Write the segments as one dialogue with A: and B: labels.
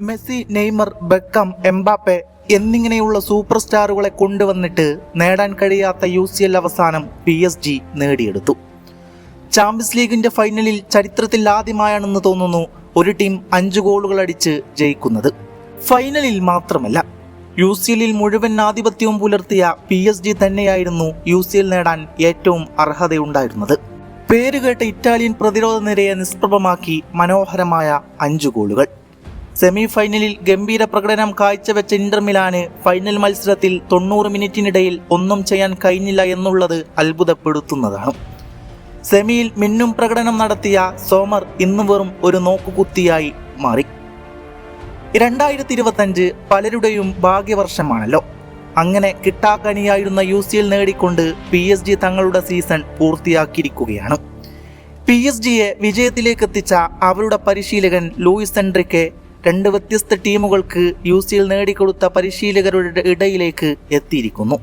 A: Messi Neymar Beckham Mbappe എന്നിങ്ങനെയുള്ള super സ്റ്റാറുകളെ കൊണ്ടുവന്നിട്ട് നേടാൻ കഴിയാത്ത യു സി എൽ അവസാനം പി എസ് ജി നേടിയെടുത്തു. ചാമ്പ്യൻസ് ലീഗിന്റെ ഫൈനലിൽ ചരിത്രത്തിൽ ആദ്യമായാണെന്ന് തോന്നുന്നു ഒരു ടീം അഞ്ച് ഗോളുകൾ അടിച്ച് ജയിക്കുന്നത്. ഫൈനലിൽ മാത്രമല്ല യു സി എല്ലിൽ മുഴുവൻ ആധിപത്യവും പുലർത്തിയ പി എസ് ജി തന്നെയായിരുന്നു യു സി എൽ നേടാൻ ഏറ്റവും അർഹതയുണ്ടായിരുന്നത്. പേരുകേട്ട ഇറ്റാലിയൻ പ്രതിരോധ നിരയെ നിഷ്പ്രഭമാക്കി മനോഹരമായ അഞ്ചു ഗോളുകൾ. സെമി ഫൈനലിൽ ഗംഭീര പ്രകടനം കാഴ്ചവെച്ച ഇന്റർ മിലാന് ഫൈനൽ മത്സരത്തിൽ തൊണ്ണൂറ് മിനിറ്റിനിടയിൽ ഒന്നും ചെയ്യാൻ കഴിഞ്ഞില്ല എന്നുള്ളത് അത്ഭുതപ്പെടുത്തുന്നതാണ്. സെമിയിൽ മിന്നും പ്രകടനം നടത്തിയ സോമർ ഇന്ന് വെറും ഒരു നോക്കുകുത്തിയായി മാറി. രണ്ടായിരത്തി ഇരുപത്തഞ്ച് പലരുടെയും ഭാഗ്യവർഷമാണല്ലോ. അങ്ങനെ കിട്ടാക്കനിയായിരുന്ന യു സി എൽ നേടിക്കൊണ്ട് പി എസ് ജി തങ്ങളുടെ സീസൺ പൂർത്തിയാക്കിയിരിക്കുകയാണ്. പി എസ് ജിയെ വിജയത്തിലേക്ക് എത്തിച്ച അവരുടെ പരിശീലകൻ ലൂയിസ് എൻട്രിക്കെ രണ്ട് വ്യത്യസ്ത ടീമുകൾക്ക് യു സിയിൽ നേടിക്കൊടുത്ത പരിശീലകരുടെ ഇടയിലേക്ക് എത്തിയിരിക്കുന്നു.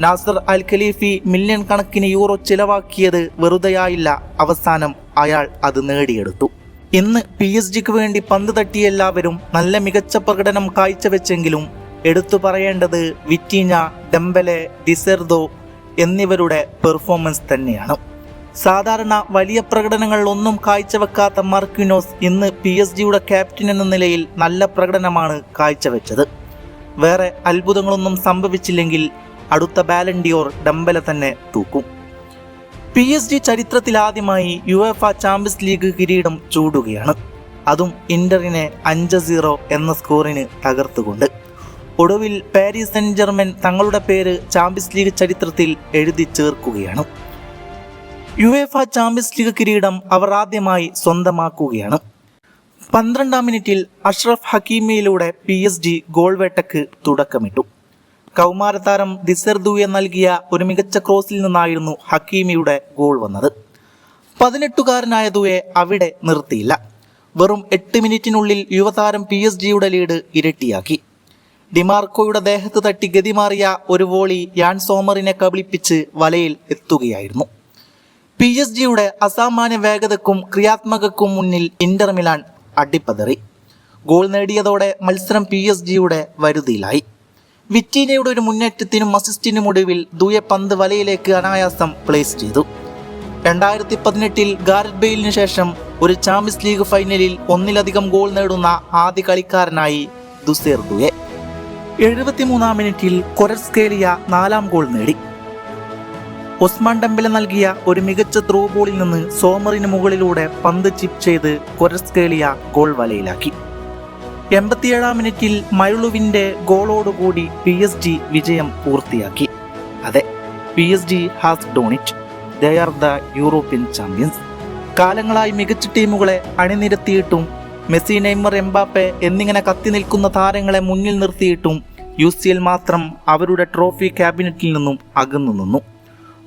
A: നാസർ അൽ ഖലീഫി മില്യൺ കണക്കിന് യൂറോ ചിലവാക്കിയത് വെറുതെയായില്ല. അവസാനം അയാൾ അത് നേടിയെടുത്തു. ഇന്ന് പി എസ് ജിക്ക് വേണ്ടി പന്ത് തട്ടിയ എല്ലാവരും നല്ല മികച്ച പ്രകടനം കാഴ്ചവെച്ചെങ്കിലും എടുത്തു പറയേണ്ടത് വിറ്റീന ഡെമ്പലെ ഡിസെർദോ എന്നിവരുടെ പെർഫോമൻസ് തന്നെയാണ്. സാധാരണ വലിയ പ്രകടനങ്ങൾ ഒന്നും കാഴ്ചവെക്കാത്ത മാർക്വിനോസ് ഇന്ന് പി എസ് ജിയുടെ ക്യാപ്റ്റൻ എന്ന നിലയിൽ നല്ല പ്രകടനമാണ് കാഴ്ചവെച്ചത്. വേറെ അത്ഭുതങ്ങളൊന്നും സംഭവിച്ചില്ലെങ്കിൽ അടുത്ത ബാലൻഡിയോർ ഡംബല തന്നെ തൂക്കും. പി എസ് ജി ചരിത്രത്തിലാദ്യമായി യു എഫ് ചാമ്പ്യൻസ് ലീഗ് കിരീടം ചൂടുകയാണ്. അതും ഇന്ററിനെ അഞ്ച് സീറോ എന്ന സ്കോറിന് തകർത്തുകൊണ്ട്. ഒടുവിൽ പാരീസ് സെന്റ് ജർമ്മൻ തങ്ങളുടെ പേര് ചാമ്പ്യൻസ് ലീഗ് ചരിത്രത്തിൽ എഴുതി ചേർക്കുകയാണ്. യു എഫ് ചാമ്പ്യൻസ് ലീഗ് കിരീടം അവർ ആദ്യമായി സ്വന്തമാക്കുകയാണ്. പന്ത്രണ്ടാം മിനിറ്റിൽ അഷ്റഫ് ഹക്കീമിയിലൂടെ പി എസ് ജി ഗോൾ വേട്ടക്ക് തുടക്കമിട്ടു കൗമാരതാരം ദിസർദുയെ നൽകിയ ഒരു മികച്ച ക്രോസിൽ നിന്നായിരുന്നു ഹക്കീമിയുടെ ഗോൾ വന്നത്. പതിനെട്ടുകാരനായ ദുയെ അവിടെ നിർത്തിയില്ല. വെറും എട്ട് മിനിറ്റിനുള്ളിൽ യുവതാരം പി എസ് ജിയുടെ ലീഡ് ഇരട്ടിയാക്കി. ഡിമാർക്കോയുടെ ദേഹത്ത് തട്ടി ഗതിമാറിയ ഒരു വോളി യാൻ സോമറിനെ കബളിപ്പിച്ച് വലയിൽ എത്തുകയായിരുന്നു. പി എസ് ജിയുടെ അസാമാന്യ വേഗതക്കും ക്രിയാത്മകക്കും മുന്നിൽ ഇന്റർ മിലാൻ അടിപ്പതറി ഗോൾ നേടിയതോടെ മത്സരം പി എസ് ജിയുടെ വരുതിയിലായി. വിറ്റീനയുടെ ഒരു മുന്നേറ്റത്തിനും അസിസ്റ്റിനും ഒടുവിൽ ദൂയ പന്ത് വലയിലേക്ക് അനായാസം പ്ലേസ് ചെയ്തു. രണ്ടായിരത്തി പതിനെട്ടിൽ ഗാരറ്റ് ബെയിലിന് ശേഷം ഒരു ചാമ്പ്യൻസ് ലീഗ് ഫൈനലിൽ ഒന്നിലധികം ഗോൾ നേടുന്ന ആദ്യ കളിക്കാരനായി ദുസേർ ദുയെ. എഴുപത്തിമൂന്നാം മിനിറ്റിൽ കൊരസ്കേലിയ നാലാം ഗോൾ നേടി. ഒസ്മാൻ ഡെമ്പല നൽകിയ ഒരു മികച്ച ത്രൂ ബോളിൽ നിന്ന് സോമറിന് മുകളിലൂടെ പന്ത് ചിപ്പ് ചെയ്ത് കൊരസ്കേളിയ ഗോൾ വലയിലാക്കി. എൺപത്തിയേഴാം മിനിറ്റിൽ മയുളുവിന്റെ ഗോളോടുകൂടി പി എസ് ജി വിജയം പൂർത്തിയാക്കി. അതെ P S G has done it they are the European Champions കാലങ്ങളായി മികച്ച ടീമുകളെ അണിനിരത്തിയിട്ടും മെസ്സി നെയ്മർ എംബാപ്പെ എന്നിങ്ങനെ കത്തി നിൽക്കുന്ന താരങ്ങളെ മുന്നിൽ നിർത്തിയിട്ടും യു സി എൽ മാത്രം അവരുടെ ട്രോഫി ക്യാബിനറ്റിൽ നിന്നും അകന്നു നിന്നു.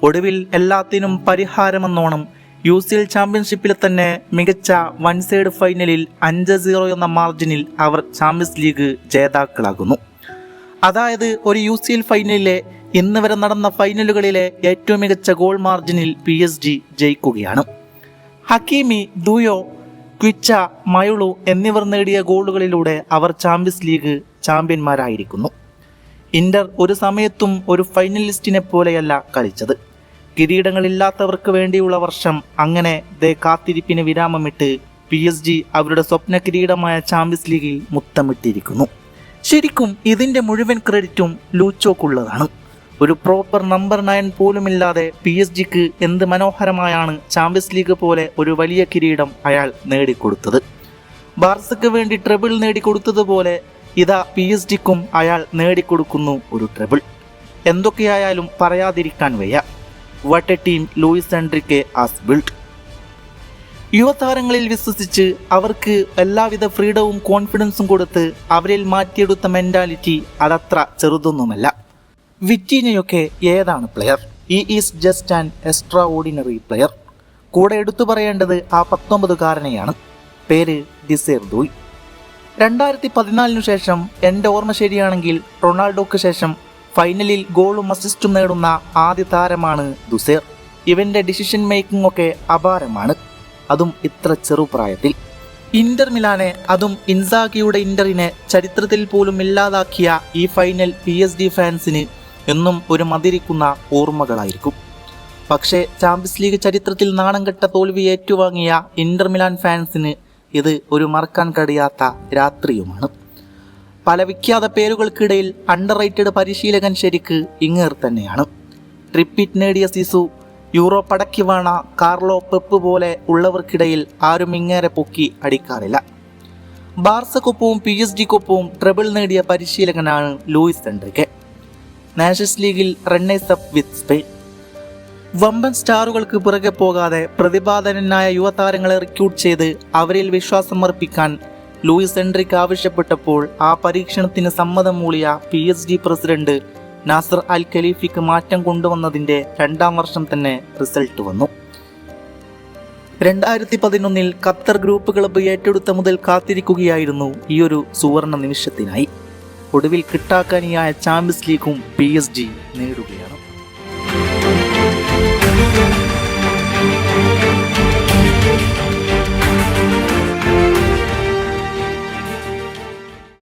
A: ഒടുവിൽ എല്ലാത്തിനും പരിഹാരമെന്നോണം യു സി എൽ ചാമ്പ്യൻഷിപ്പിൽ തന്നെ മികച്ച വൺ സൈഡ് ഫൈനലിൽ അഞ്ച് സീറോ എന്ന മാർജിനിൽ അവർ ചാമ്പ്യൻസ് ലീഗ് ജേതാക്കളാകുന്നു. അതായത് ഒരു യു സി എൽ ഫൈനലിലെ ഇന്ന് വരെ നടന്ന ഫൈനലുകളിലെ ഏറ്റവും മികച്ച ഗോൾ മാർജിനിൽ പി എസ് ജി ജയിക്കുകയാണ്. ഹക്കീമി ദുയോ ക്വിച്ച മയുളു എന്നിവർ നേടിയ ഗോളുകളിലൂടെ അവർ ചാമ്പ്യൻസ് ലീഗ് ചാമ്പ്യന്മാരായിരിക്കുന്നു. ഇന്റർ ഒരു സമയത്തും ഒരു ഫൈനലിസ്റ്റിനെ പോലെയല്ല കളിച്ചത്. കിരീടങ്ങളില്ലാത്തവർക്ക് വേണ്ടിയുള്ള വർഷം അങ്ങനെ ദേ കാത്തിരിപ്പിന് വിരാമമിട്ട് പി എസ് ജി അവരുടെ സ്വപ്ന കിരീടമായ ചാമ്പ്യൻസ് ലീഗിൽ മുത്തമിട്ടിരിക്കുന്നു. ശരിക്കും ഇതിന്റെ മുഴുവൻ ക്രെഡിറ്റും ലൂച്ചോക്കുള്ളതാണ്. ഒരു പ്രോപ്പർ നമ്പർ നയൻ പോലുമില്ലാതെ പി എസ് ജിക്ക് എന്ത് മനോഹരമായാണ് ചാമ്പ്യൻസ് ലീഗ് പോലെ ഒരു വലിയ കിരീടം അയാൾ നേടിക്കൊടുത്തത്. ബാർസയ്ക്ക് വേണ്ടി ട്രബിൾ നേടിക്കൊടുത്തതുപോലെ ഇതാ പി എസ് ജിക്കും അയാൾ നേടിക്കൊടുക്കുന്നു ഒരു ട്രബിൾ. എന്തൊക്കെയായാലും പറയാതിരിക്കാൻ വയ്യ. What a team Luis Enrique has built യുവതാരങ്ങളിൽ വിശ്വസിച്ച് അവർക്ക് എല്ലാവിധ ഫ്രീഡവും കോൺഫിഡൻസും കൊടുത്ത് അവരിൽ മാറ്റിയെടുത്ത മെന്റാലിറ്റി അതത്ര ചെറുതൊന്നുമല്ല. വിറ്റീനയൊക്കെ ഏതാണ് പ്ലെയർ ഈ is just an extraordinary player കൂടെ എടുത്തു പറയേണ്ടത് ആ പത്തൊമ്പതുകാരനെയാണ്. പേര് ഡിസേർ ദൂയ് രണ്ടായിരത്തി പതിനാലിനു ശേഷം എന്റെ ഓർമ്മ ശരിയാണെങ്കിൽ റൊണാൾഡോക്ക് ശേഷം ഫൈനലിൽ ഗോളും അസിസ്റ്റും നേടുന്ന ആദ്യ താരമാണ് ദുസേർ. ഇവന്റെ ഡിസിഷൻ മേക്കിംഗ് ഒക്കെ അപാരമാണ്. അതും ഇത്ര ചെറുപ്രായത്തിൽ ഇന്റർ മിലാനെ അതും ഇൻസാഗിയുടെ ഇന്ററിനെ ചരിത്രത്തിൽ പോലും ഇല്ലാതാക്കിയ ഈ ഫൈനൽ പി എസ് ഡി ഫാൻസിന് എന്നും ഒരു മതിരിക്കുന്ന ഓർമ്മകളായിരിക്കും. പക്ഷേ ചാമ്പ്യൻസ് ലീഗ് ചരിത്രത്തിൽ നാണം കെട്ട തോൽവി ഏറ്റുവാങ്ങിയ ഇന്റർ മിലാൻ ഫാൻസിന് ഇത് ഒരു മറക്കാൻ കഴിയാത്ത രാത്രിയുമാണ്. പല വിഖ്യാത പേരുകൾക്കിടയിൽ അണ്ടർ റേറ്റഡ് പരിശീലകൻ ശരിക്ക് ഇങ്ങേർ തന്നെയാണ്. ട്രിപ്പിറ്റ് നേടിയ സിസു യൂറോപ്പ് അടക്കി വേണ കാർലോ പെപ്പ് പോലെ ഉള്ളവർക്കിടയിൽ ആരും ഇങ്ങേരെ പൊക്കി അടിക്കാറില്ല. ബാർസക്കൊപ്പവും പി എസ് ഡിക്കൊപ്പവും ട്രബിൾ നേടിയ പരിശീലകനാണ് ലൂയിസ് എൻഡ്രിക്ക് നാഷൻസ് ലീഗിൽ റണ്ണേഴ്സ് അപ്പ് വിത്ത് സ്പെയിൻ. വമ്പൻ സ്റ്റാറുകൾക്ക് പുറകെ പോകാതെ പ്രതിപാദനനായ യുവതാരങ്ങളെ റിക്രൂട്ട് ചെയ്ത് അവരിൽ വിശ്വാസം അർപ്പിക്കാൻ ലൂയിസ് എൻട്രിക്ക് ആവശ്യപ്പെട്ടപ്പോൾ ആ പരീക്ഷണത്തിന് സമ്മതം മൂളിയ P S G president Nasser Al ഖലീഫിക്ക് മാറ്റം കൊണ്ടുവന്നതിന്റെ രണ്ടാം വർഷം തന്നെ റിസൾട്ട് വന്നു. രണ്ടായിരത്തി പതിനൊന്നിൽ ഖത്തർ ഗ്രൂപ്പ് ക്ലബ്ബ് ഏറ്റെടുത്ത മുതൽ കാത്തിരിക്കുകയായിരുന്നു ഈ ഒരു സുവർണ നിമിഷത്തിനായി. ഒടുവിൽ കിട്ടാക്കാനിയായ ചാമ്പ്യൻസ് ലീഗും പി എസ് ജി നേടുകയാണ്.